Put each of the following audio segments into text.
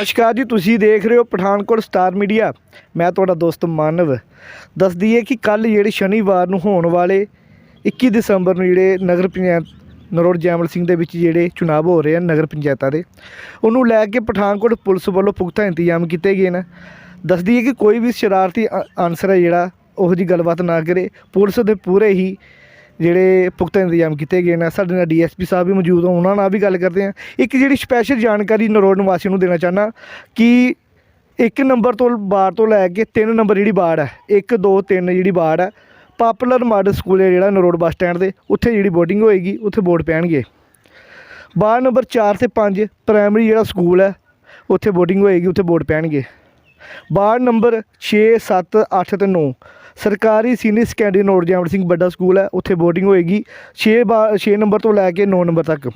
ਨਮਸਕਾਰ ਜੀ, ਤੁਸੀਂ ਦੇਖ ਰਹੇ ਹੋ ਪਠਾਨਕੋਟ ਸਟਾਰ ਮੀਡੀਆ। ਮੈਂ ਤੁਹਾਡਾ ਦੋਸਤ ਮਾਨਵ। ਦੱਸ ਦਈਏ ਕਿ ਕੱਲ ਜਿਹੜੇ ਸ਼ਨੀਵਾਰ ਨੂੰ ਹੋਣ ਵਾਲੇ 21 ਦਸੰਬਰ ਨੂੰ ਜਿਹੜੇ ਨਗਰ ਪੰਚਾਇਤ, ਨਰੋੜ ਜੈਮਲ ਸਿੰਘ ਦੇ ਵਿੱਚ ਜਿਹੜੇ ਚੁਣਾਵ ਹੋ ਰਹੇ ਹਨ ਨਗਰ ਪੰਚਾਇਤਾਂ ਦੇ, ਉਹਨੂੰ ਲੈ ਕੇ ਪਠਾਨਕੋਟ ਪੁਲਿਸ ਵੱਲੋਂ ਪੁਖਤਾ ਇੰਤਜ਼ਾਮ ਕੀਤੇ ਗਏ ਨੇ। ਦੱਸ ਦਈਏ ਕਿ ਕੋਈ ਵੀ ਸ਼ਰਾਰਤੀ ਅ- ਅਨਸਰ ਹੈ ਜਿਹੜਾ, ਉਹੋ ਜੀ ਗੱਲਬਾਤ ਨਾ ਕਰੇ। ਪੁਲਿਸ ਦੇ ਪੂਰੇ ਹੀ ਜਿਹੜੇ ਪੁਖਤਾ ਇੰਤਜ਼ਾਮ ਕੀਤੇ ਗਏ ਨੇ, ਸਾਡੇ ਨਾਲ ਡੀਐਸਪੀ ਸਾਹਿਬ ਵੀ ਮੌਜੂਦ ਹੋ ਉਹਨਾਂ ਨਾਲ ਵੀ ਗੱਲ ਕਰਦੇ ਹਾਂ। ਇੱਕ ਜਿਹੜੀ ਸਪੈਸ਼ਲ ਜਾਣਕਾਰੀ ਨਰੋੜ ਨਿਵਾਸੀ ਨੂੰ ਦੇਣਾ ਚਾਹਨਾ ਕਿ ਇੱਕ ਨੰਬਰ ਤੋਂ ਬਾੜ ਤੋਂ ਲੈ ਕੇ ਤਿੰਨ ਨੰਬਰ ਜਿਹੜੀ ਬਾੜ ਹੈ 1 2 3 ਜਿਹੜੀ ਬਾੜ ਹੈ, ਪਾਪੂਲਰ ਮਾਡਲ ਸਕੂਲ ਹੈ ਜਿਹੜਾ ਨਰੋੜ ਬੱਸ ਸਟੈਂਡ ਦੇ, ਉੱਥੇ ਜਿਹੜੀ ਬੋਰਡਿੰਗ ਹੋਏਗੀ, ਉੱਥੇ ਬੋਰਡ ਪੈਣਗੇ। ਬਾੜ ਨੰਬਰ 4 ਤੇ 5 ਪ੍ਰਾਇਮਰੀ ਜਿਹੜਾ ਸਕੂਲ ਹੈ, ਉੱਥੇ ਬੋਰਡਿੰਗ ਹੋਏਗੀ, ਉੱਥੇ ਬੋਰਡ ਪੈਣਗੇ। ਵਾਰਡ ਨੰਬਰ 6 7 8 ਤੇ 9 ਸਰਕਾਰੀ ਸੀਨੀਅਰ ਸੈਕੰਡਰੀ ਨੋਟ ਜੈਮਲ ਸਿੰਘ ਵੱਡਾ ਸਕੂਲ ਹੈ ਉੱਥੇ ਬੋਰਡਿੰਗ ਹੋਏਗੀ। 6 6 ਨੰਬਰ ਤੋਂ ਲੈ ਕੇ 9 ਨੰਬਰ ਤੱਕ।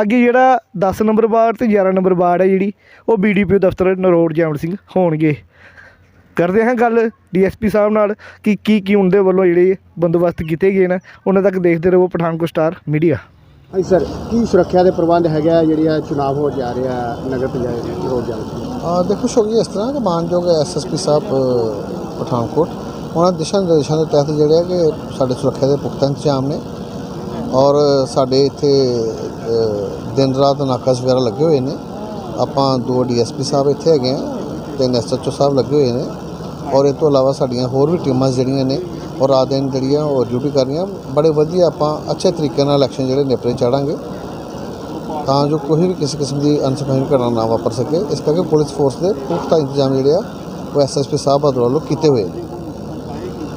ਅੱਗੇ ਜਿਹੜਾ 10 ਨੰਬਰ ਵਾਰਡ ਤੇ 11 ਨੰਬਰ ਵਾਰਡ ਹੈ ਜਿਹੜੀ ਉਹ ਬੀਡੀਪੀਓ ਦਫ਼ਤਰ ਨਰੋੜ ਜੈਮਲ ਸਿੰਘ ਹੋਣਗੇ। ਕਰਦੇ ਹਾਂ ਗੱਲ ਡੀਐਸਪੀ ਸਾਹਿਬ ਨਾਲ ਕਿ ਕੀ ਕੀ ਉਹਦੇ ਵੱਲੋਂ ਜਿਹੜੇ ਬੰਦੋਬਸਤ ਕੀਤੇ ਗਏ ਨੇ ਉਹਨਾਂ ਤੱਕ ਦੇਖਦੇ ਰਹੋ ਪਠਾਨਕੋਟ ਸਟਾਰ ਮੀਡੀਆ। ਹਾਂਜੀ ਸਰ ਕੀ ਸੁਰੱਖਿਆ ਦੇ ਪ੍ਰਬੰਧ ਹੈਗੇ ਆ ਜਿਹੜੀ ਆ ਚੁਣਾਵ ਹੋ ਜਾ ਰਿਹਾ ਨਗਰ ਪੰਚਾਇਤ ਰੋਡ ਜਾ ਅ, ਦੇਖੋ ਸ਼ੋਗੀ ਇਸ ਤਰ੍ਹਾਂ ਕਿ ਮਾਨਯੋਗ ਐਸਐਸਪੀ ਸਾਹਿਬ ਪਠਾਨਕੋਟ ਉਹਨਾਂ ਦਿਸ਼ਾ ਨਿਰਦੇਸ਼ਾਂ ਦੇ ਤਹਿਤ ਜਿਹੜੇ ਆ ਕਿ ਸਾਡੇ ਸੁਰੱਖਿਆ ਦੇ ਪੁਖਤਾ ਇੰਤਜ਼ਾਮ ਨੇ। ਔਰ ਸਾਡੇ ਇੱਥੇ ਦਿਨ ਰਾਤ ਨਾਕਾਸ ਵਗੈਰਾ ਲੱਗੇ ਹੋਏ ਨੇ। ਆਪਾਂ ਦੋ ਡੀਐਸਪੀ ਸਾਹਿਬ ਇੱਥੇ ਹੈਗੇ ਆ ਤਿੰਨ ਐਸਐਚਓ ਸਾਹਿਬ ਲੱਗੇ ਹੋਏ ਨੇ। ਔਰ ਇਹ ਤੋਂ ਇਲਾਵਾ ਸਾਡੀਆਂ ਹੋਰ ਵੀ ਟੀਮਾਂ ਜਿਹੜੀਆਂ ਨੇ ਔਰ ਰਾਤ ਦਿਨ ਜਿਹੜੀਆਂ ਉਹ ਡਿਊਟੀ ਕਰ ਰਹੀਆਂ। ਬੜੇ ਵਧੀਆ ਆਪਾਂ ਅੱਛੇ ਤਰੀਕੇ ਨਾਲ ਇਲੈਕਸ਼ਨ ਜਿਹੜੇ ਨੇਪਰੇ ਚਾੜਾਂਗੇ। ਤਾਂ ਜੋ ਕੋਈ ਵੀ ਕਿਸੇ ਕਿਸਮ ਦੀ ਅਨਸਫਾਈ ਘਟਨਾ ਨਾ ਵਾਪਰ ਸਕੇ। ਇਸ ਕਰਕੇ ਪੁਲਿਸ ਫੋਰਸ ਦੇ ਪੁਖਤਾ ਇੰਤਜ਼ਾਮ ਜਿਹੜੇ ਆ, ਉਹ ਐਸਐਸਪੀ ਸਾਹਿਬ ਵੱਲੋਂ ਕੀਤੇ ਹੋਏ ਨੇ।